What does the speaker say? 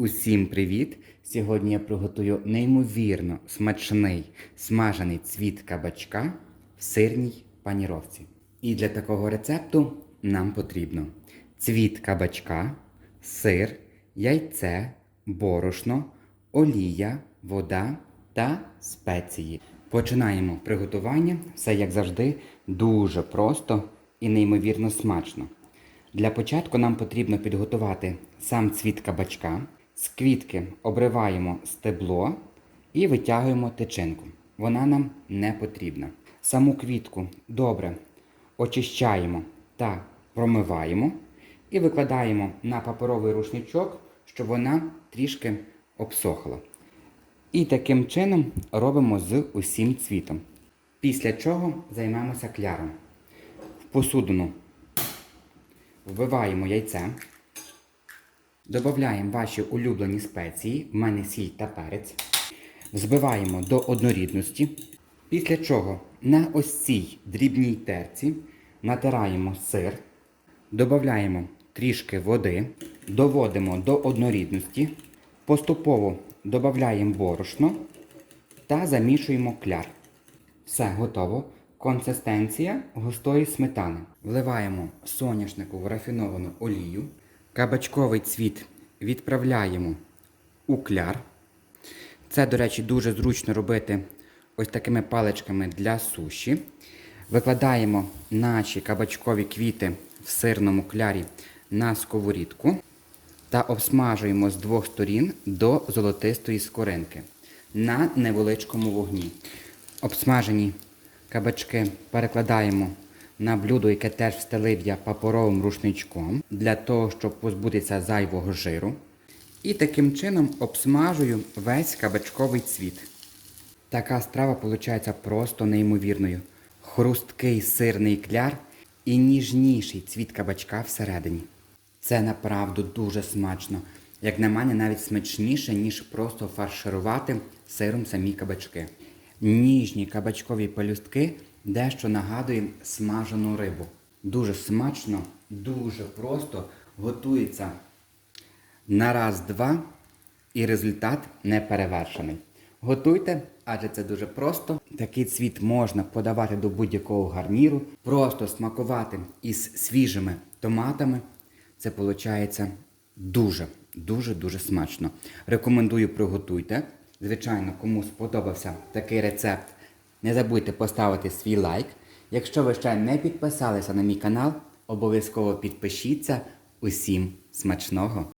Усім привіт! Сьогодні я приготую неймовірно смачний смажений цвіт кабачка в сирній паніровці. І для такого рецепту нам потрібно цвіт кабачка, сир, яйце, борошно, олія, вода та спеції. Починаємо приготування. Все як завжди дуже просто і неймовірно смачно. Для початку нам потрібно підготувати сам цвіт кабачка. З квітки обриваємо стебло і витягуємо тичинку. Вона нам не потрібна. Саму квітку добре очищаємо та промиваємо і викладаємо на паперовий рушничок, щоб вона трішки обсохла. І таким чином робимо з усім цвітом. Після чого займемося кляром. В посудину вбиваємо яйце, додаємо ваші улюблені спеції, в мене сіль та перець, взбиваємо до однорідності. Після чого на ось цій дрібній терці натираємо сир, додаємо трішки води, доводимо до однорідності, поступово додаємо борошно та замішуємо кляр. Все готово. Консистенція густої сметани. Вливаємо соняшникову рафіновану олію. Кабачковий цвіт відправляємо у кляр. Це, до речі, дуже зручно робити ось такими паличками для суші. Викладаємо наші кабачкові квіти в сирному клярі на сковорідку та обсмажуємо з двох сторін до золотистої скоринки на невеличкому вогні. Обсмажені кабачки перекладаємо на блюдо, яке теж встелив я паперовим рушничком, для того, щоб позбутися зайвого жиру. І таким чином обсмажую весь кабачковий цвіт. Така страва виходить просто неймовірною. Хрусткий сирний кляр і ніжніший цвіт кабачка всередині. Це направду дуже смачно. Як на мене, навіть смачніше, ніж просто фарширувати сиром самі кабачки. Ніжні кабачкові пелюстки дещо нагадує смажену рибу. Дуже смачно, дуже просто готується на раз-два і результат не перевершений. Готуйте, адже це дуже просто. Такий цвіт можна подавати до будь-якого гарніру, просто смакувати із свіжими томатами. Це виходить дуже, дуже, дуже смачно. Рекомендую приготуйте. Звичайно, кому сподобався такий рецепт, не забудьте поставити свій лайк. Якщо ви ще не підписалися на мій канал, обов'язково підпишіться. Усім смачного!